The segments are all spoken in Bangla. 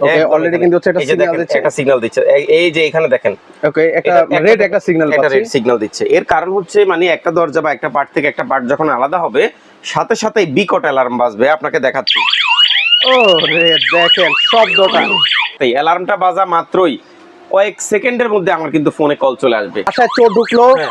Okay already. কিন্তু হচ্ছে একটা সিগন্যাল দিচ্ছে। একটা সিগন্যাল দিচ্ছে। এই- যে এখানে দেখেন ওকে একটা রেড একটা সিগন্যাল একটা রেড সিগন্যাল দিচ্ছে। এর কারণ হচ্ছে মানে একটা দরজা বা একটা পার্ট থেকে একটা পার্ট যখন আলাদা হবে সাথে সাথে বিকট অ্যালার্ম বাজবে। আপনাকে দেখাচ্ছি। ও রে দেখেন শব্দটা এই অ্যালার্মটা বাজা মাত্রই কয়েক সেকেন্ডের মধ্যে আমার কিন্তু ফোনে কল চলে আসবে। বাসায় চোর ঢুকলো। হ্যাঁ।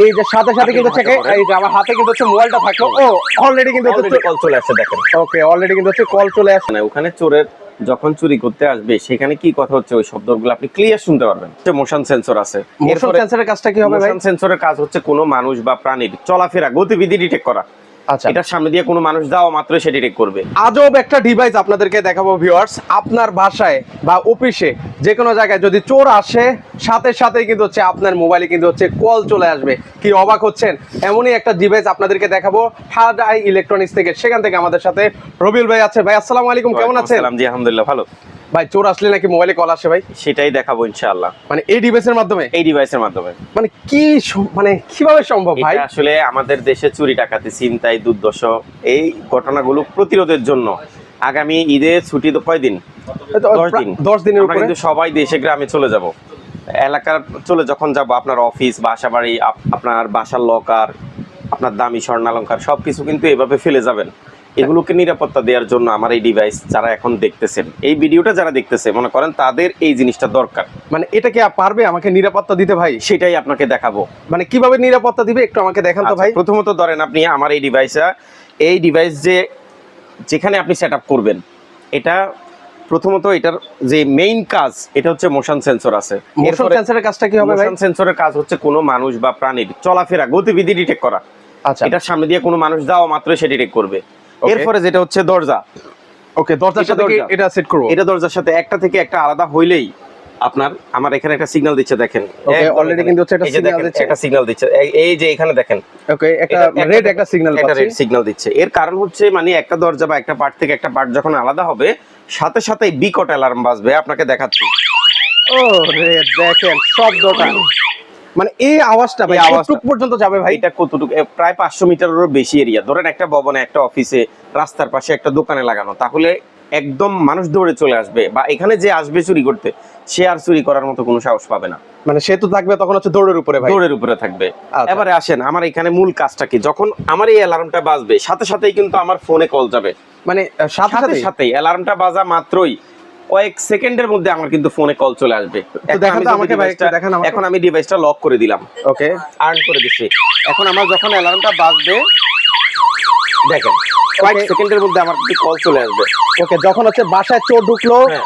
এই যে সাথে সাথে কিন্তু করেন। এই যে আমার হাতে কিন্তু হচ্ছে মোবাইলটা থাকল। ও অলরেডি কিন্তু কল চলে আসছে দেখেন। ওকে অলরেডি কিন্তু হচ্ছে কল চলে আসছে। মানে ওখানে চোরের যখন চুরি করতে আসবে সেখানে কি কথা হচ্ছে? ওই শব্দগুলো আপনি ক্লিয়ার শুনতে পারবেন। যে মোশন সেন্সর আছে। মোশন সেন্সরের কাজটা কি হবে ভাই? মোশন সেন্সরের কাজ হচ্ছে কোনো মানুষ বা প্রাণীর চলাফেরা গতিবিধি ডিটেক্ট করা। আচ্ছা। এটার সামনে দিয়ে কোনো মানুষ যাওয়া মাত্র করবে। আজব একটা ডিভাইস আপনাদেরকে দেখাবো ভিউয়ার্স আপনার বাসায় বা অফিসে যে কোনো জায়গায় যদি চোর আসে সাথে সাথে কিন্তু হচ্ছে আপনার মোবাইলে কিন্তু হচ্ছে কল চলে আসবে। কি অবাক হচ্ছেন? এমনই একটা ডিভাইস আপনাদেরকে দেখাবো হার্ড আই ইলেকট্রনিক্স থেকে। সেখান থেকে আমাদের সাথে রবিউল ভাই আছে। ভাই আসসালামু আলাইকুম। কেমন আছেন? জি আলহামদুলিল্লাহ ভালো। ভাই চোর আসলে নাকি মোবাইলে কল আসে ভাই? সেটাই দেখাবো ইনশাআল্লাহ। মানে এই ডিভাইসের মাধ্যমে? এই ডিভাইসের মাধ্যমে। মানে কি মানে কীভাবে সম্ভব ভাই? আসলে আমাদের দেশে চুরি ডাকাতি ছিনতাই দুর্দশ এই ঘটনাগুলো প্রতিরোধের জন্য। আগামী ঈদে ছুটি তো কয়দিন দশ দিন। দশ দিনের উপরে। কিন্তু সবাই দেশে গ্রামে চলে যাব। এলাকার চলে যখন যাব আপনার অফিস বাসা বাড়ি আপ- আপনার বাসার লকার আপনার দামি স্বর্ণালঙ্কার সবকিছু কিন্তু এভাবে ফেলে যাবেন। এগুলোকে নিরাপত্তা দেওয়ার জন্য আমার এই ডিভাইস যারা এখন দেখতেছেন এই ভিডিওটা যারা দেখতেছে মনে করেন তাদের এই জিনিসটা দরকার। মানে এটা কি পারবে আমাকে নিরাপত্তা দিতে ভাই? সেটাই আপনাকে দেখাবো। মানে কীভাবে নিরাপত্তা দিবে একটু আমাকে দেখান তো আচ্ছা, ভাই। প্রথমত ধরেন আপনি আমার এই ডিভাইসটা এই ডিভাইস যে যেখানে আপনি সেট করবেন এটা প্রথমত এটার যে মেইন কাজ এটা হচ্ছে মোশন সেন্সর আছে। মোশন সেন্সরের কাজটা কি হবে ভাই? মোশন সেন্সরের কাজ হচ্ছে কোনো মানুষ বা প্রাণীর চলাফেরা গতিবিধি ডিটেক্ট করা। আচ্ছা। এটার সামনে দিয়ে কোনো মানুষ যাওয়া মাত্র সে ডিটেক্ট করবে. এরপরে যেটা হচ্ছে দরজা। ওকে দরজার সাথে এটা সেট করব। এটা দরজার সাথে একটা থেকে একটা আলাদা হইলেই আপনার আমার এখানে একটা সিগন্যাল দিচ্ছে দেখেন। একদম কিন্তু হচ্ছে একটা যে দিচ্ছে। একটা সিগন্যাল দিচ্ছে। এই- যে এখানে দেখেন। ওকে একটা রেড একটা সিগন্যাল একটা রেড সিগন্যাল দিচ্ছে। এর কারণ হচ্ছে মানে একটা দরজা বা একটা পার্ট থেকে একটা পার্ট যখন আলাদা হবে সাথে সাথে বিকট অ্যালার্ম বাজবে। আপনাকে দেখাচ্ছি। ও রে দেখেন শব্দটা মানে এই আওয়াজটা ভাই এই পর্যন্ত যাবে ভাই? এটা কতটুকু প্রায় পাঁচশো মিটারেরও বেশি এরিয়া। ধরেন একটা ভবনে একটা অফিসে রাস্তার পাশে একটা দোকানে লাগানো তাহলে একদম মানুষ দৌড়ে চলে আসবে বা এখানে যে আসবে চুরি করতে সে আর চুরি করার মতো কোনো সাহস পাবে না। মানে সে তো থাকবে তখন হচ্ছে দৌড়ের উপরে ভাই? দৌড়ের উপরে থাকবে। আচ্ছা। এবারে আসেন আমার এখানে মূল কাজটা কি? যখন আমার এই অ্যালার্মটা বাজবে সাথে সাথেই কিন্তু আমার ফোনে কল যাবে। মানে সাথে সাথে অ্যালার্মটা বাজা মাত্রই কয়েক সেকেন্ডের মধ্যে আমার কিন্তু ফোনে কল চলে আসবে। এখন আমি ডিভাইসটা লক করে দিলাম ওকে আর্ন করে দিচ্ছি। এখন আমার যখন অ্যালার্মটা বাজবে দেখেন কয়েক. সেকেন্ডের মধ্যে আমার কল চলে আসবে। ওকে যখন হচ্ছে বাসায় চোর ঢুকলো হ্যাঁ।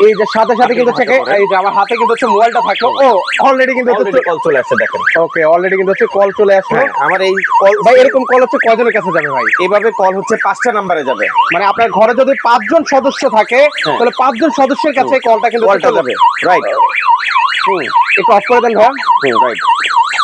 এই যে সাথে সাথে কিন্তু হাতে এই যে আমার হাতে কিন্তু হচ্ছে মোবাইলটা থাকল। ও অলরেডি কিন্তু অলরেডি কল চলে আসছে দেখেন। ওকে অলরেডি কিন্তু হচ্ছে কল চলে আসলো। হ্যাঁ আমার এই কল ভাই এরকম কল হচ্ছে কয়জনের কাছে যাবে ভাই? এভাবে কল হচ্ছে পাঁচটা নাম্বারে যাবে। মানে আপনার ঘরে যদি পাঁচজন সদস্য থাকে হ্যাঁ। তাহলে পাঁচজন সদস্যের কাছে কলটা কিন্তু কলটা যাবে। রাইট হুম একটু অফ করে দেন ভাই হুম রাইট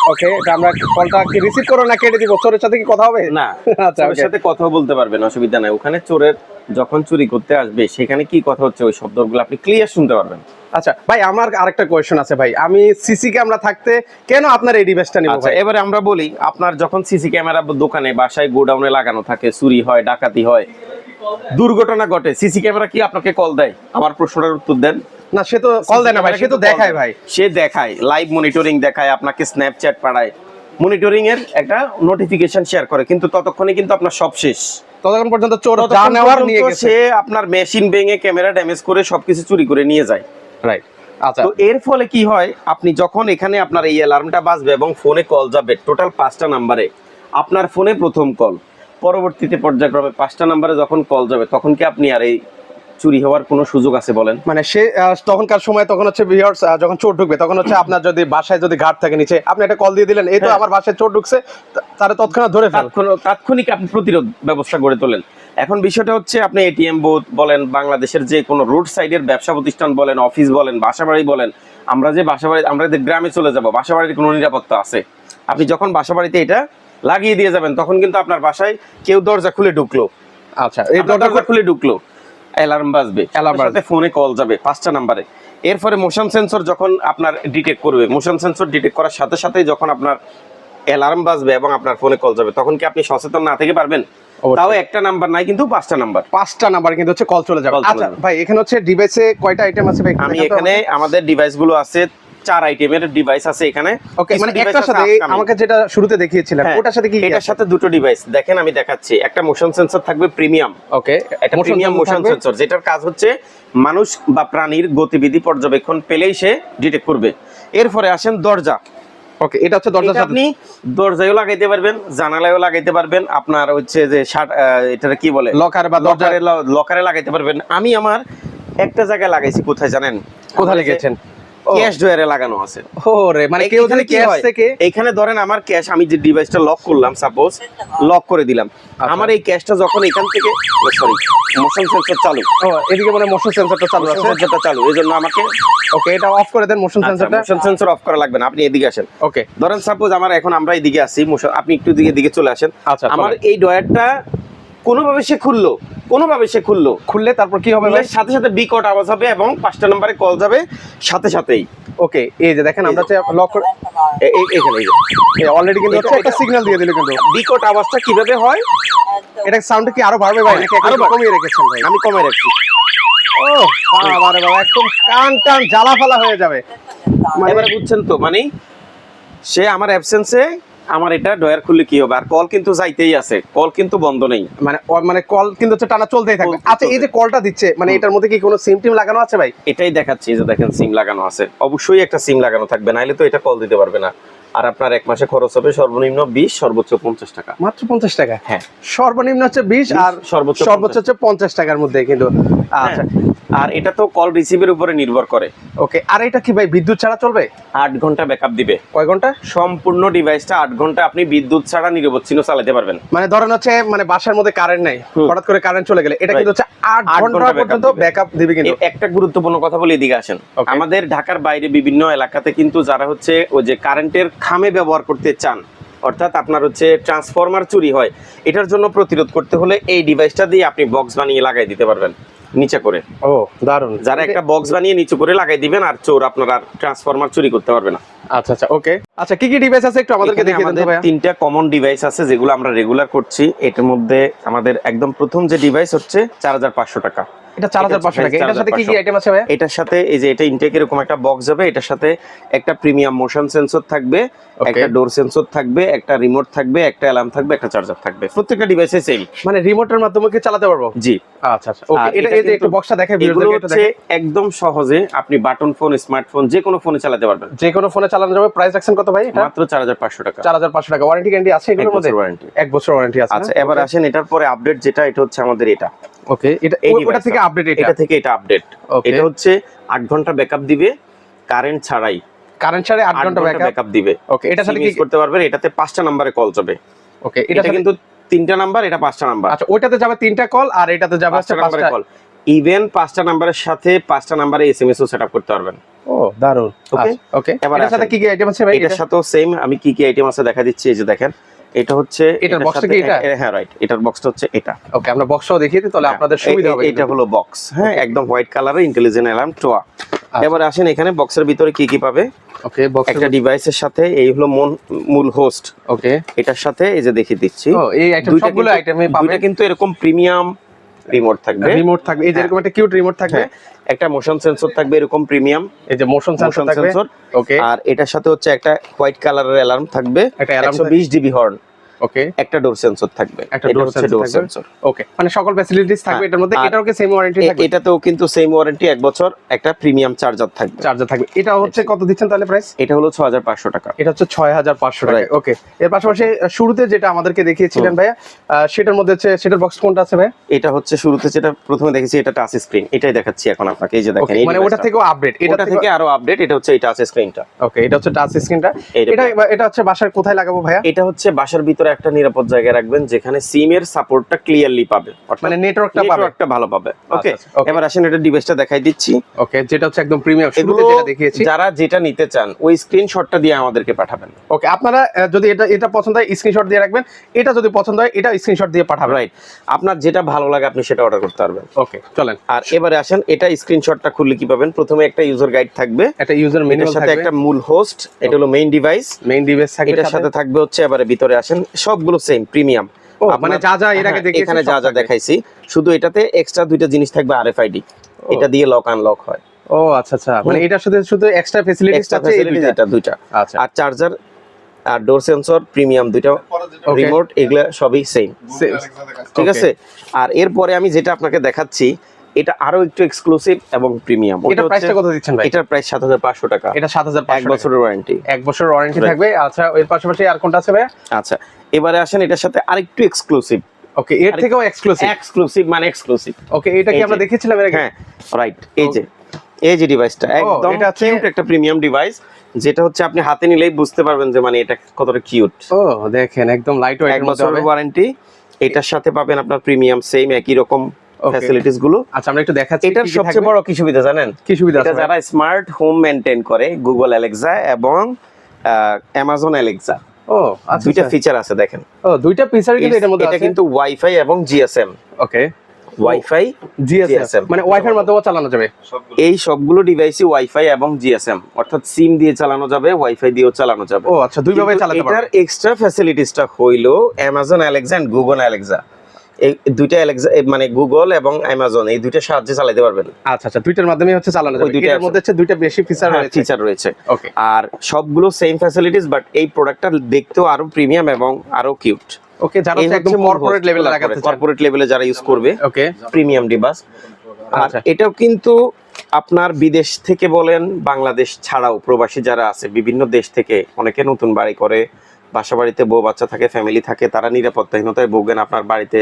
ওকে এটা আমরা কলটা কি রিসিভ করো না কেটে দিব? চোরের সাথে কি কথা হবে? না আচ্ছা চোরের সাথে কথা বলতে পারবেন অসুবিধা নাই। ওখানে চোরের যখন চুরি করতে আসবে সেখানে কি কথা হচ্ছে? ওই শব্দগুলো আপনি ক্লিয়ার শুনতে পারবেন। আচ্ছা ভাই আমার আরেকটা কোয়েশ্চন আছে ভাই। আমি সিসি ক্যামেরা থাকতে কেন আপনার এই ডিভাইসটা নিব আচ্ছা এবারে আমরা বলি আপনার যখন সিসি ক্যামেরা দোকানে বাসায় গোডাউনে লাগানো থাকে চুরি হয় ডাকাতি হয় দুর্ঘটনা ঘটে সিসি ক্যামেরা কি আপনাকে কল দেয়? আমার প্রশ্নটার উত্তর দেন। না সে তো কল দেয় না ভাই সে তো দেখায় ভাই। সে দেখায় লাইভ মনিটরিং দেখায় আপনাকে স্ন্যাপচ্যাট পাঠায়। মনিটরিং এর একটা নোটিফিকেশন শেয়ার করে কিন্তু ততক্ষণে কিন্তু আপনার সব শেষ। ততক্ষণ পর্যন্ত চোর যা নেওয়ার নিয়ে গেছে। সে আপনার মেশিন ভেঙে ক্যামেরা ড্যামেজ করে সবকিছু চুরি করে নিয়ে যায়। রাইট আচ্ছা। তো এর ফলে কি হয় আপনি যখন এখানে আপনার এই অ্যালার্মটা বাজবে এবং ফোনে কল যাবে টোটাল পাঁচটা নাম্বারে আপনার ফোনে প্রথম কল পরবর্তীতে পর্যায়ক্রমে পাঁচটা নাম্বারে যখন কল যাবে তখন কি আপনি আর এই চুরি হওয়ার কোনো সুযোগ আছে বলেন? মানে সে তখনকার সময় তখন হচ্ছে ভিউয়ার্স যখন চোর ঢুকবে তখন হচ্ছে আপনার যদি বাসায় যদি ঘাট থাকে নিচে আপনি একটা কল দিয়ে দিলেন এই তো হ্যাঁ। আমার বাসায় চোর ঢুকছে তারে তৎক্ষণাৎ ধরে তাৎক্ষণিক আপনি প্রতিরোধ ব্যবস্থা গড়ে তোলেন। এখন বিষয়টা হচ্ছে আপনি এটিএম বুথ বলেন বাংলাদেশের যে কোনো রোড সাইডের ব্যবসা প্রতিষ্ঠান বলেন অফিস বলেন বাসাবাড়ি বলেন আমরা যে বাসাবাড়ি আমরা যে গ্রামে চলে যাব বাসাবাড়ির কোনো নিরাপত্তা আছে? আপনি যখন বাসাবাড়িতে এটা লাগিয়ে দিয়ে যাবেন তখন কিন্তু আপনার বাসায় কেউ দরজা খুলে ঢুকলো। আচ্ছা এই দরজা খুলে ঢুকলো। অ্যালার্ম বাজবে। সাথে ফোনে কল যাবে পাঁচটা নাম্বারে। এরপরে মোশন সেন্সর যখন আপনার ডিটেক্ট করবে মোশন সেন্সর ডিটেক্ট করার সাথে সাথে যখন আপনার অ্যালার্ম বাজবে এবং আপনার ফোনে কল যাবে তখন কি আপনি সচেতন না থেকে পারবেন? তাও একটা নাম্বার নাই কিন্তু পাঁচটা নাম্বার। পাঁচটা নাম্বার কিন্তু হচ্ছে কল চলে যাবে। আচ্ছা ভাই এখানে হচ্ছে ডিভাইসে কয়টা আইটেম আছে ভাই? আমি এখানে আমাদের ডিভাইসগুলো আছে চার আইটেমের ডিভাইস আছে এখানে। ওকে মানে একটার সাথে আমাকে যেটা শুরুতে দেখিয়েছিলেন হ্যাঁ, ওটার সাথে কি এটার সাথে দুটো ডিভাইস দেখেন আমি দেখাচ্ছি। একটা মোশন সেন্সর থাকবে প্রিমিয়াম ওকে একটা প্রিমিয়াম মোশন সেন্সর যেটার কাজ হচ্ছে মানুষ বা প্রাণীর গতিবিধি পর্যবেক্ষণ পেলেই সে ডিটেক্ট করবে। এরপরে আসেন দরজা। ওকে এটা হচ্ছে দরজা আপনি দরজায়ও লাগাইতে পারবেন জানালায়ও লাগাইতে পারবেন। আপনার হচ্ছে যে এটা কি বলে? লকার বা লকারে লকারে লাগাইতে পারবেন। আমি আমার একটা জায়গায় লাগাইছি কোথায় জানেন? কোথায় লিখেছেন ও। ক্যাশ ড্রয়ারে লাগানো আছে। ওরে মানে কেউ এখানে ক্যাশ থেকে এখানে ধরেন আমার ক্যাশ আমি যে ডিভাইসটা লক করলাম সাপোজ লক করে দিলাম। আচ্ছা। আমার এই ক্যাশটা যখন এখান থেকে সরি মোশন সেন্সর চালু। এদিকে মানে মোশন সেন্সরটা চালু আছে? সেন্সরটা চালু এই জন্য আমাকে ওকে এটা অফ করে দেন মোশন সেন্সরটা মোশন সেন্সর অফ করা লাগবে না আপনি এদিকে আসেন। ওকে ধরেন সাপোজ আমার এখন আমরা এদিকে আছি মোশন আপনি একটু দিকে দিকে চলে আসেন। আচ্ছা, আমার এই ডয়ারটা কোনোভাবে সে খুললো। কোনোভাবে সে খুললো। খুললে তারপর কি হবে সাথে সাথে বিকট আওয়াজ হবে এবং পাঁচটা নম্বরে কল যাবে সাথে সাথেই। ওকে এই যে দেখেন আমরা লক এখানে অলরেডি কিন্তু একটা সিগন্যাল দিয়ে দিল কিন্তু। বিকট আওয়াজটা কীভাবে হয়? এটা সাউন্ড কি আরও বাড়বে ভাই? নাকি আরও কমিয়ে রেখেছেন ভাই? আমি কমে রাখছি। ও বাবা বাবা একদম কান টান জ্বালা ফালা হয়ে যাবে। মানে এবারে বুঝছেন তো মানে সে আমার অ্যাবসেন্সে আমার এটা ডয়ার খুললে কি হবে? আর কল কিন্তু যাইতেই আছে। কল কিন্তু বন্ধ নেই। মানে মানে কল কিন্তু হচ্ছে টানা চলতেই থাকবে। আচ্ছা এই যে কলটা দিচ্ছে মানে এটার মধ্যে কি কোনো সিম টিম লাগানো আছে ভাই? এটাই দেখাচ্ছি যে দেখেন সিম লাগানো আছে। অবশ্যই একটা সিম লাগানো থাকবে নাহলে তো এটা কল দিতে পারবে না। আর আপনার এক মাসে খরচ হবে সর্বনিম্ন বিশ সর্বোচ্চ পঞ্চাশ টাকা। মাত্র পঞ্চাশ টাকা? হ্যাঁ। সর্বনিম্ন হচ্ছে বিশ আর সর্বোচ্চ সর্বোচ্চ হচ্ছে পঞ্চাশ টাকার মধ্যে কিন্তু আচ্ছা আর এটা তো কল রিসিভের উপরে নির্ভর করে। ওকে আর এটা কি ভাই বিদ্যুৎ ছাড়া চলবে? আট ঘণ্টা ব্যাকআপ দিবে। কয় ঘণ্টা? সম্পূর্ণ ডিভাইসটা আট ঘণ্টা আপনি বিদ্যুৎ ছাড়া নিরবচ্ছিন্ন চালাতে পারবেন। মানে ধরেন হচ্ছে মানে বাসার মধ্যে কারেন্ট নাই হঠাৎ করে কারেন্ট চলে গেলে এটা কিন্তু হচ্ছে আট ঘণ্টা পর্যন্ত ব্যাকআপ দিবে। কিন্তু। একটা গুরুত্বপূর্ণ কথা বলে এদিকে আসেন। আমাদের ঢাকার বাইরে বিভিন্ন এলাকাতে কিন্তু যারা হচ্ছে ওই যে কারেন্টের খামে ব্যবহার করতে চান অর্থাৎ আপনার হচ্ছে ট্রান্সফরমার চুরি হয় এটার জন্য প্রতিরোধ করতে হলে এই ডিভাইসটা দিয়ে আপনি বক্স বানিয়ে লাগাই দিতে পারবেন নিচে করে। ও দারুণ যারা একটা বক্স বানিয়ে নিচে করে লাগাই দিবেন আর চোর আপনার আর ট্রান্সফরমার চুরি করতে পারবে না। আচ্ছা আচ্ছা ওকে। আচ্ছা কি কি ডিভাইস আছে একটু আমাদেরকে দেখিয়ে দেন ভাইয়া। তিনটা কমন ডিভাইস আছে যেগুলো আমরা রেগুলার করছি এটার মধ্যে আমাদের একদম প্রথম যে ডিভাইস হচ্ছে চার হাজার পাঁচশো টাকা। এটা চার হাজার পাঁচশো টাকা। এটার সাথে কি কি আইটেম আছে ভাইয়া? এটার সাথে এই যে এটা ইনটেক এরকম একটা বক্স যাবে এটার সাথে একটা প্রিমিয়াম মোশন সেন্সর থাকবে একটা ডোর সেন্সর থাকবে একটা রিমোট থাকবে একটা অ্যালার্ম থাকবে একটা চার্জার থাকবে। প্রত্যেকটা ডিভাইসে সেম মানে রিমোটের মাধ্যমে কি চালাতে পারব? জি। আচ্ছা আচ্ছা। ওকে এটা এটা এই যে একটু বক্সটা দেখে এগুলো ভিউয়ারদেরকে দেখে একদম সহজে আপনি বাটন ফোন স্মার্টফোন যে কোনো ফোনে চালাতে পারবেন। যে কোনো ফোনে চালানো যাবে। প্রাইস রাখছেন কত ভাই এটা? মাত্র চার হাজার পাঁচশো টাকা। চার হাজার পাঁচশো টাকা। ওয়ারেন্টি গ্যারান্টি আছে এগুলোর মধ্যে? ওয়ারেন্টি এক বছর ওয়ারেন্টি আছে আচ্ছা এবার আসেন এটার পরে আপডেট যেটা এটা হচ্ছে আমাদের এটা। ওকে এটা ওটা থেকে আপডেট এটা? এটা থেকে এটা আপডেট এটা হচ্ছে আট ঘণ্টা ব্যাকআপ দিবে কারেন্ট ছাড়াই। কারেন্ট ছাড়ে আট আট ঘণ্টা ঘণ্টা ব্যাকআপ দিবে। ওকে এটার সাথে কি করতে পারবেন এটাতে পাঁচটা নাম্বারে কল যাবে। ওকে এটা এটা কিন্তু তিনটা নাম্বার এটা পাঁচটা নাম্বার আচ্ছা ওইটাতে যাবে তিনটা কল আর এটাতে যাবে পাঁচটা নাম্বারে কল ইভেন পাঁচটা নাম্বারের সাথে পাঁচটা নাম্বারে এসএমএস ও সেটআপ করতে পারবেন। ও দারুণ Okay. ওকে এবার এটার সাথে কি কি আইটেম আছে ভাই? এটার এটা? সাথেও সেম আমি কি কি আইটেম আছে দেখা দিচ্ছি এই যে দেখেন। এটা হচ্ছে এটার box টা কি এটা? হ্যাঁ রাইট এটার বক্সটা হচ্ছে এটা। ওকে আমরা বক্সটাও দেখিয়ে দিই তাহলে আপনাদের হ্যাঁ, সুবিধা হবে এটা হলো বক্স হ্যাঁ একদম হোয়াইট কালারের ইন্টেলিজেন্ট অ্যালার্ম টোয়া। আচ্ছা। এবার আসেন এখানে বক্সের ভিতরে কি কি পাবে? ওকে বক্স একটা ডিভাইসের সাথে এই হলো মূল হোস্ট ওকে এটার সাথে এই যে দেখিয়ে দিচ্ছি। ও এই আইটেম সবগুলো আইটেমে পাবে। কিন্তু এরকম প্রিমিয়াম রিমোট থাকবে। রিমোট থাকবে। এই যে এরকম একটা কিউট রিমোট থাকবে। হ্যাঁ, একটা মোশন সেন্সর থাকবে এরকম প্রিমিয়াম এই যে মোশন সেন্সর ওকে আর এটার সাথে হচ্ছে একটা হোয়াইট কালারের অ্যালার্ম থাকবে। একটা বিশ ডিবি হর্ন ওকে একটা ডোর সেন্সর থাকবে। একটা door sensor door sensor okay মানে সকল ফ্যাসিলিটিস থাকবে হ্যাঁ, এটার মধ্যে। এটাও কি সেম ওয়ারেন্টি থাকবে? এটাতেও কিন্তু সেম ওয়ারেন্টি এক বছর একটা প্রিমিয়াম চার্জার থাকবে। চার্জার থাকবে। এটা হচ্ছে কত দিচ্ছেন তাহলে প্রাইস এটা হলো ছ হাজার পাঁচশো টাকা। এটা হচ্ছে ছয় হাজার পাঁচশো টাকা। ওকে এর পাশাপাশি শুরুতে যেটা আমাদেরকে দেখিয়েছিলেন ভাইয়া সেটার মধ্যে হচ্ছে সেটার বক্স কোনটা আছে ভাই এটা হচ্ছে শুরুতে যেটা প্রথমে দেখেছি এটা টাচ স্ক্রিন এটাই দেখাচ্ছি এখন আপনাকে এই যে দেখেন মানে ওটা থেকেও আপডেট এটা থেকে আরও আপডেট এটা হচ্ছে এই টাচ স্ক্রিনটা ওকে এটা হচ্ছে টাচ স্ক্রিনটা এটা এটা হচ্ছে বাসার কোথায় লাগাবো ভাইয়া? এটা হচ্ছে বাসার ভিতরে একটা নিরাপদ জায়গায় রাখবেন যেখানে সিম এর সাপোর্টটা ক্লিয়ারলি পাবে। মানে নেটওয়ার্কটা পাবে। নেটওয়ার্কটা ভালো পাবে। ওকে আচ্ছা, এবার আসেন এটা ডিভাইসটা দেখাই দিচ্ছি। ওকে যেটা হচ্ছে একদম প্রিমিয়াম শুরুতে যেটা দেখিয়েছি। যারা যেটা নিতে চান ওই স্ক্রিনশটটা দিয়ে আমাদেরকে পাঠাবেন। ওকে আপনারা যদি এটা এটা পছন্দ হয় স্ক্রিনশট দিয়ে রাখবেন। এটা যদি পছন্দ হয় এটা স্ক্রিনশট দিয়ে পাঠাবেন। রাইট আপনার যেটা ভালো লাগে আপনি সেটা অর্ডার করতে পারবেন। ওকে চলেন। আর এবারে আসেন এটা স্ক্রিনশটটা খুললে কি পাবেন? প্রথমে একটা ইউজার গাইড থাকবে। একটা ইউজার ম্যানুয়াল সাথে একটা মূল হোস্ট এটা হলো মেইন ডিভাইস মেইন ডিভাইস থাকবে এটার সাথে থাকবে হচ্ছে এবারে ভিতরে আসেন সবগুলো সেম প্রিমিয়াম মানে যা যা এর আগে হ্যাঁ, এখানে যা যা দেখাইছি। শুধু এটাতে এক্সট্রা দুইটা জিনিস থাকবে আরএফআইডি এটা দিয়ে লক আনলক হয়। ও আচ্ছা আচ্ছা। মানে এটার সাথে শুধু এক্সট্রা এক্সট্রা আছে এটা দুইটা। আচ্ছা। আর চার্জার আর ডোর সেন্সর প্রিমিয়াম দুইটা। রিমোট এগুলা সবই সেম. ঠিক আছে? আর এরপরে আমি যেটা আপনাকে দেখাচ্ছি এটা আরও একটু এক্সক্লুসিভ এবং প্রিমিয়াম এটা প্রাইসটা কত দিচ্ছেন ভাই? এটার প্রাইস সাত হাজার পাঁচশো টাকা। এটা সাত হাজার এক বছরের ওয়ারেন্টি এক বছর ওয়ারেন্টি থাকবে। আচ্ছা এর পাশাপাশি আর কোনটা আছে ভাই আচ্ছা এবারে আসেন এটার সাথে আরেকটু এক্সক্লুসিভ ওকে এর থেকেও এক্সক্লুসিভ এক্সক্লুসিভ মানে এক্সক্লুসিভ ওকে এটা কি আমরা দেখেছিলাম এর আগে? হ্যাঁ রাইট এই যে এই যে ডিভাইসটা একদম এটা কিউট একটা প্রিমিয়াম ডিভাইস যেটা হচ্ছে আপনি হাতে নিলেই বুঝতে পারবেন যে মানে এটা কতটা কিউট ও দেখেন একদম লাইট এক ওয়েটের মধ্যে বছরের ওয়ারেন্টি এটার সাথে পাবেন আপনার প্রিমিয়াম সেম একই রকম. ফ্যাসিলিটিসগুলো। আচ্ছা আমরা একটু দেখাচ্ছি এটার সবচেয়ে বড় কি সুবিধা জানেন? কি সুবিধা এটা আছে যারা স্মার্ট হোম মেনটেন করে গুগল অ্যালেক্সা এবং অ্যামাজন অ্যালেক্সা ও আচ্ছা দুইটা আচ্ছা। ফিচার আছে দেখেন। ও দুইটা ফিচার কিন্তু এটার মধ্যে এটা কিন্তু ওয়াইফাই এবং জিএসএম ওকে ওয়াইফাই জিএসএম মানে ওয়াইফাই এর মাধ্যমে চালানো যাবে? এই সবগুলো ডিভাইসই ওয়াইফাই এবং জিএসএম অর্থাৎ সিম দিয়ে চালানো যাবে ওয়াইফাই দিয়েও চালানো যাবে। ও আচ্ছা দুই ভাবে কিন্তু চালাতে এটার পারবে এক্সট্রা ফ্যাসিলিটিসটা হইল Amazon Alexa and Google Alexa এই দুইটা মানে গুগল এবং অ্যামাজন এই দুইটা সাহায্যে চালাতে পারবেন। আচ্ছা আচ্ছা দুইটার মাধ্যমে হচ্ছে চালানো যাবে। দুইটা মধ্যে হচ্ছে দুইটা বেশি ফিচার রয়েছে। ফিচার রয়েছে। ওকে আর সবগুলো সেম ফ্যাসিলিটিস বাট এই প্রোডাক্টটা দেখতেও আরও প্রিমিয়াম এবং আরও কিউট ওকে যারা একদম কর্পোরেট লেভেলে লাগাতে কর্পোরেট লেভেলে যারা ইউজ করবে ওকে প্রিমিয়াম ডিভাইস আর আচ্ছা। এটাও কিন্তু আপনার বিদেশ থেকে বলেন বাংলাদেশ ছাড়াও প্রবাসী যারা আছে বিভিন্ন দেশ থেকে অনেকে নতুন বাড়ি করে বাসা বাড়িতে বউ বাচ্চা থাকে ফ্যামিলি থাকে তারা নিরাপত্তাহীনতায় ভোগেন আপনার বাড়িতে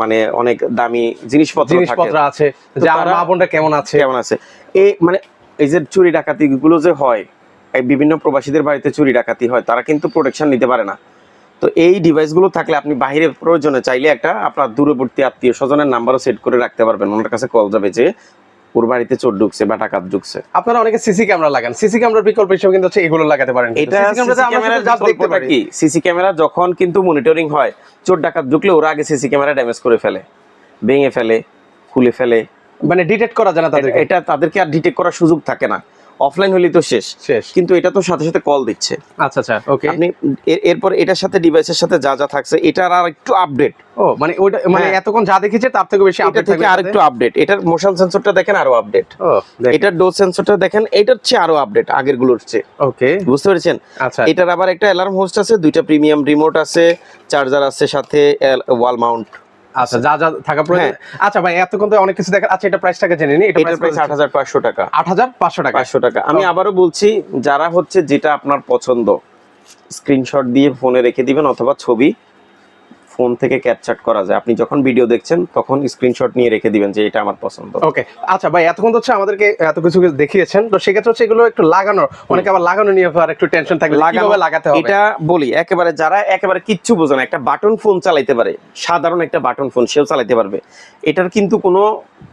মানে অনেক দামি জিনিসপত্র জিনিসপত্র আছে যে আমার মা বোনটা কেমন আছে? কেমন আছে? এই মানে এই যে চুরি ডাকাতি গুলো যে হয় এই বিভিন্ন প্রবাসীদের বাড়িতে চুরি ডাকাতি হয় তারা কিন্তু প্রোটেকশন নিতে পারে না। তো এই ডিভাইসগুলো থাকলে আপনি বাহিরে প্রয়োজনে চাইলে একটা আপনার দূরবর্তী আত্মীয় স্বজনের নাম্বারও সেট করে রাখতে পারবেন। ওনার কাছে কল যাবে যে ওর বাড়িতে চোর ঢুকছে বা টাকা ঢুকছে। আপনারা অনেকে সিসি ক্যামেরা লাগান। সিসি ক্যামেরার বিকল্প হিসেবে কিন্তু হচ্ছে এগুলো লাগাতে পারেন এটা দেখতে পারি। কি সিসি ক্যামেরা যখন কিন্তু মনিটরিং হয় চোর ডাকাত ঢুকলে ওরা আগে সিসি ক্যামেরা ড্যামেজ করে ফেলে ভেঙে ফেলে খুলে ফেলে। মানে ডিটেক্ট করা যায় না তাদের এটা তাদেরকে আর ডিটেক্ট করার সুযোগ থাকে না। অফলাইন হলেই তো শেষ। শেষ। কিন্তু এটা তো সাথে সাথে কল দিচ্ছে। আচ্ছা আচ্ছা ওকে আপনি এরপর এটার সাথে ডিভাইসের সাথে যা যা থাকছে এটার আর একটু আপডেট ও মানে ওইটা মানে হ্যাঁ। এতক্ষণ যা দেখেছে তার থেকে বেশি আপডেট থেকে আর একটু আপডেট এটার মোশন সেন্সরটা দেখেন আরও আপডেট এটার ডোজ সেন্সরটা দেখেন এটার চেয়ে আরও আপডেট আগেরগুলোর চেয়ে। ওকে বুঝতে পেরেছেন? আচ্ছা। এটার আবার একটা অ্যালার্ম হোস্ট আছে দুইটা প্রিমিয়াম রিমোট আছে চার্জার আছে সাথে ওয়াল মাউন্ট আচ্ছা যা যা থাকা প্রয়োজন। আচ্ছা ভাই এতক্ষণ তো অনেক কিছু দেখা আচ্ছা এটা প্রাইসটাকে জেনে নি। এটা প্রাইস আট হাজার পাঁচশো টাকা। আট হাজার পাঁচশো টাকা। পাঁচশো টাকা। আমি আবারও বলছি যারা হচ্ছে যেটা আপনার পছন্দ স্ক্রিনশট দিয়ে ফোনে রেখে দিবেন অথবা ছবি ফোন থেকে ক্যাপচার করা যায়। আপনি যখন ভিডিও দেখছেন তখন স্ক্রিনশট নিয়ে রেখে দিবেন যে এটা আমার পছন্দ। ওকে আচ্ছা ভাই এতক্ষণ তো হচ্ছে আমাদেরকে এত কিছু দেখিয়েছেন। তো সেক্ষেত্রে হচ্ছে এগুলো একটু লাগানো অনেকে আবার লাগানো নিয়ে আর একটু টেনশন থাকে লাগানো লাগাতে হবে? এটা বলি একেবারে যারা একেবারে কিচ্ছু বোঝে না একটা বাটন ফোন চালাইতে পারে সাধারণ একটা বাটন ফোন সেও চালাইতে পারবে। এটার কিন্তু কোনো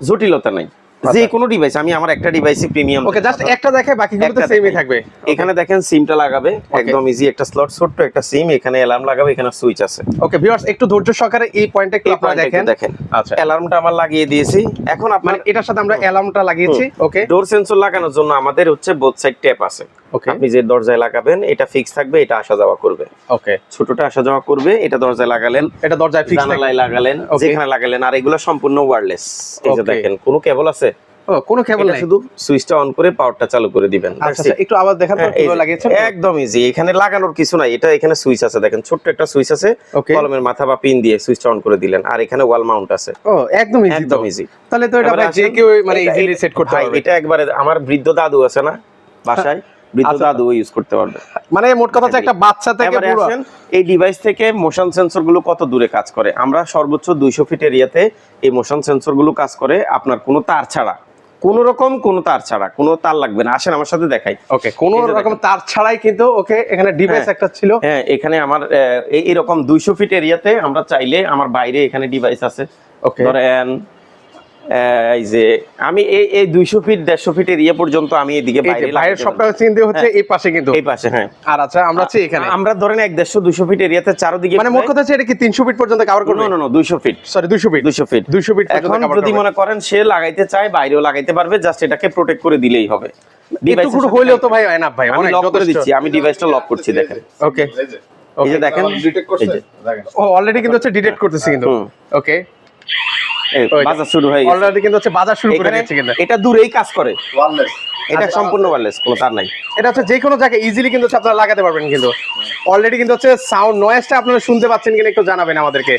জটিলতা নাই। যে কোনো ডিভাইস আমি আমার একটা ডিভাইসই প্রিমিয়াম ওকে জাস্ট একটা দেখে বাকিগুলো তো সেমই থাকবে। এখানে দেখেন সিমটা লাগাবে একদম ইজি একটা স্লট ছোট্ট একটা সিম এখানে অ্যালার্ম লাগাবে এখানে সুইচ আছে। ওকে ভিউয়ার্স একটু ধৈর্য সহকারে এই পয়েন্টটা একটু আপনারা দেখেন। দেখেন। আচ্ছা। অ্যালার্মটা আমার লাগিয়ে দিয়েছি। এখন মানে আপনার এটার সাথে আমরা অ্যালার্মটা লাগিয়েছি ওকে ডোর সেন্সর লাগানোর জন্য আমাদের হচ্ছে বোথ সাইড ট্যাপ আছে। ওকে আপনি যে দরজায় লাগাবেন এটা ফিক্স থাকবে এটা আসা যাওয়া করবে। ওকে ছোটটা আসা যাওয়া করবে এটা দরজায় লাগালেন এটা দরজায় ফিক্স লাগালেন. যেখানে লাগালেন আর এগুলো সম্পূর্ণ ওয়্যারলেস এই যে দেখেন কোনো কেবল আছে? ও কোনো কেবল নাই? শুধু সুইচটা অন করে পাওয়ারটা চালু করে দিবেন। আচ্ছা আচ্ছা. একটু আবার দেখান তো হ্যাঁ, কীভাবে লাগিয়েছেন? একদম ইজি এখানে লাগানোর কিছু নাই এটা এখানে সুইচ আছে। দেখেন ছোট্ট একটা সুইচ আছে কলমের মাথা বা পিন দিয়ে সুইচটা অন করে দিলেন আর এখানে ওয়াল মাউন্ট আছে। ও একদম ইজি একদম ইজি তাহলে তো এটা যে কেউ মানে ইজিলি সেট করতে পারবে। এটা একবারে আমার বৃদ্ধ দাদু আছে না বাসায় বৃদ্ধ আচ্ছা। দাদু ইউজ করতে পারবে। মানে মোট কথা একটা বাচ্চা থেকে পুরো এই ডিভাইস থেকে মোশন সেন্সরগুলো কত দূরে কাজ করে? আমরা সর্বোচ্চ দুইশো ফিট এরিয়াতে এই মোশন সেন্সরগুলো কাজ করে আপনার কোনো তার ছাড়া। কোন রকম কোন তার ছাড়া কোন তার লাগবে না। আসেন আমার সাথে দেখাই। ওকে কোন রকম তার ছাড়াই কিন্তু ওকে এখানে ডিভাইস হ্যাঁ। একটা ছিল। হ্যাঁ এখানে আমার এরকম দুইশো ফিট এরিয়াতে আমরা চাইলে আমার বাইরে এখানে ডিভাইস আছে। ওকে ধরেন এই যে আমি এই এই দুইশো ফিট দেড়শো ফিট এরিয়া পর্যন্ত আমি এদিকে বাইরের সবটা চিন্তা হচ্ছে হ্যাঁ। এই পাশে কিন্তু। এই পাশে হ্যাঁ। আর আচ্ছা আমরা হচ্ছে এখানে। আমরা ধরেন এক দেড়শো দুইশো ফিট এরিয়াতে চারোদিকে মানে মোট কথা হচ্ছে এটা কি 300 ফিট পর্যন্ত কভার করবে? নো নো দুইশো ফিট সরি 200 ফিট দুইশো ফিট 200 ফিট এখন যদি মনে করেন সে লাগাইতে চায় বাইরেও লাগাইতে পারবে জাস্ট এটাকে প্রোটেক্ট করে দিলেই হবে। ডিভাইস Device হইলেও তো ভাই না ভাই আমি অনেক লক করে দিচ্ছি আমি ডিভাইসটা লক করছি দেখেন। ওকে এই যে দেখেন ডিটেক্ট করছে এই যে। দেখেন। ও অলরেডি কিন্তু হচ্ছে ডিটেক্ট করতেছি কিন্তু। ওকে। বাজার শুরু হয়ে গেছে। অলরেডি কিন্তু হচ্ছে বাজার শুরু করে দিচ্ছে কিন্তু। এটা দূরেই কাজ করে। ওয়ারলেস এটা আচ্ছা। সম্পূর্ণ ওয়্যারলেস কোনো তার নাই। এটা হচ্ছে যে কোনো জায়গায় ইজিলি কিন্তু হচ্ছে আপনারা লাগাতে পারবেন কিন্তু। অলরেডি কিন্তু হচ্ছে সাউন্ড নয়েজটা আপনারা শুনতে পাচ্ছেন কিনা একটু জানাবেন আমাদেরকে।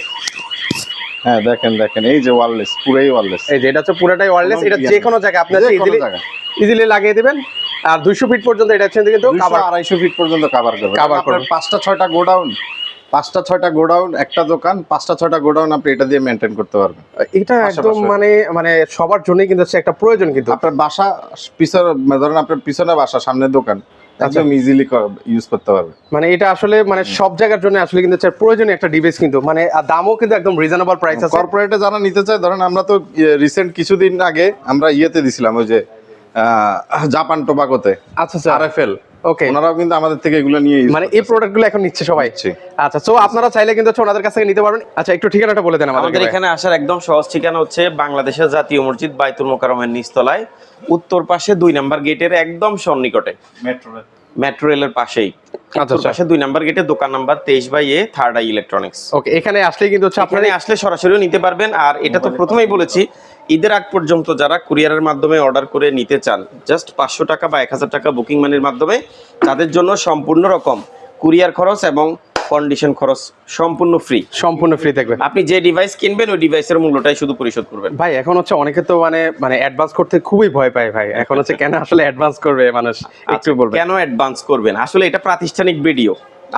হ্যাঁ দেখেন দেখেন এই যে ওয়ারলেস পুরাই ওয়ারলেস এই যে এটা হচ্ছে পুরোটাই ওয়্যারলেস এটা যে কোনো জায়গায় আপনি ইজিলি ইজিলি লাগিয়ে দিবেন। আর দুইশো ফিট পর্যন্ত এটা হচ্ছে কিন্তু কাভার আড়াইশো ফিট পর্যন্ত কাভার করবে। আপনার করবে। পাঁচটা ছয়টা গোডাউন? পাঁচটা ছয়টা গোডাউন একটা দোকান পাঁচটা ছয়টা গোডাউন আপনি এটা দিয়ে মেনটেন করতে পারবেন। এটা একদম মানে মানে সবার জন্যই কিন্তু একটা প্রয়োজন কিন্তু। আপনার বাসা পিছনে ধরেন আপনার পিছনে বাসা সামনে দোকান একদম ইজিলি ইউজ করতে পারবে মানে এটা আসলে মানে সব জায়গার জন্য আসলে কিন্তু প্রয়োজনীয় একটা ডিভাইস কিন্তু। মানে দামও কিন্তু একদম রিজনেবল প্রাইস আছে। কর্পোরেটে যারা নিতে চায় ধরেন আমরা তো রিসেন্ট কিছুদিন আগে আমরা ইয়েতে দিছিলাম ওই যে জাপান টোবাকোতে। আচ্ছা আচ্ছা। আরএফএল ওকে ওনারাও কিন্তু আমাদের থেকে এগুলো নিয়ে মানে এই প্রোডাক্টগুলো এখন নিচ্ছে সবাই? নিচ্ছে। আচ্ছা সো আপনারা চাইলে কিন্তু হচ্ছে ওনাদের কাছ থেকে নিতে পারবেন। আচ্ছা একটু ঠিকানাটা বলে দেন আমাদের আমাদের এখানে আসার একদম সহজ ঠিকানা হচ্ছে বাংলাদেশের জাতীয় মসজিদ বাইতুল মোকারমের নিচতলায় উত্তর পাশে দুই নাম্বার গেটের একদম সন্নিকটে। মেট্রো মেট্রো রেলের পাশেই। আচ্ছা, আচ্ছা। পাশে দুই নাম্বার গেটে দোকান নাম্বার তেইশ by A Third Eye Electronics okay এখানে আসলে কিন্তু হচ্ছে আপনারা আসলে সরাসরিও নিতে পারবেন আর এটা তো প্রথমেই বলেছি ঈদের আগ পর্যন্ত যারা কুরিয়ারের মাধ্যমে অর্ডার করে নিতে চান জাস্ট পাঁচশো টাকা বা এক হাজার টাকা বুকিং মানির মাধ্যমে তাদের জন্য সম্পূর্ণ রকম। কুরিয়ার খরচ এবং কন্ডিশন খরচ সম্পূর্ণ ফ্রি সম্পূর্ণ ফ্রি থাকবে। আপনি যে ডিভাইস কিনবেন ওই ডিভাইসের মূল্যটাই শুধু পরিশোধ করবেন। ভাই এখন হচ্ছে অনেকে তো মানে মানে অ্যাডভান্স করতে খুবই ভয় পায় ভাই। এখন হচ্ছে কেন আসলে অ্যাডভান্স করবে মানুষ? একটু আচ্ছা, বলবেন। কেন অ্যাডভান্স করবেন? আসলে এটা প্রাতিষ্ঠানিক ভিডিও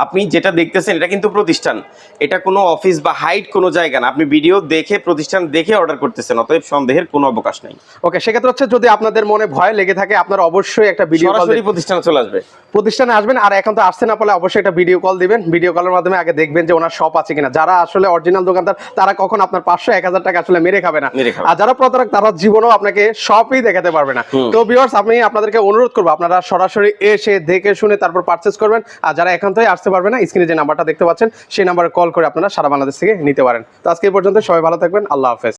আপনি যেটা দেখতেছেন এটা কিন্তু প্রতিষ্ঠান। এটা কোনো অফিস বা হাইট কোনো জায়গা না। আপনি ভিডিও দেখে প্রতিষ্ঠান দেখে অর্ডার করতেছেন অতএব সন্দেহের কোনো অবকাশ নেই। ওকে সেক্ষেত্রে হচ্ছে যদি আপনাদের মনে ভয় লেগে থাকে আপনারা অবশ্যই একটা ভিডিও সরাসরি প্রতিষ্ঠানে চলে আসবে। প্রতিষ্ঠানে আসবেন আর এখন তো আসতে না পারলে অবশ্যই একটা ভিডিও কল দিবেন। ভিডিও কলের মাধ্যমে আগে দেখবেন যে ওনার শপ আছে কিনা। যারা আসলে অরিজিনাল দোকানদার তারা কখন আপনার পাঁচশো এক হাজার টাকা আসলে মেরে খাবে না। আর যারা প্রতারক তারা জীবনেও আপনাকে শপই দেখাতে পারবে না। তো ভিউয়ার্স আমি আপনাদেরকে অনুরোধ করব আপনারা সরাসরি এসে দেখে শুনে তারপর পারচেস করবেন। আর যারা একান্তই আসতে পারবে না। স্ক্রিনে যে নাম্বারটা দেখতে পাচ্ছেন, সেই নাম্বারে কল করে আপনারা সারা বাংলাদেশ থেকে নিতে পারেন। তো আজকে এই পর্যন্ত সবাই ভালো থাকবেন। আল্লাহ হাফেজ।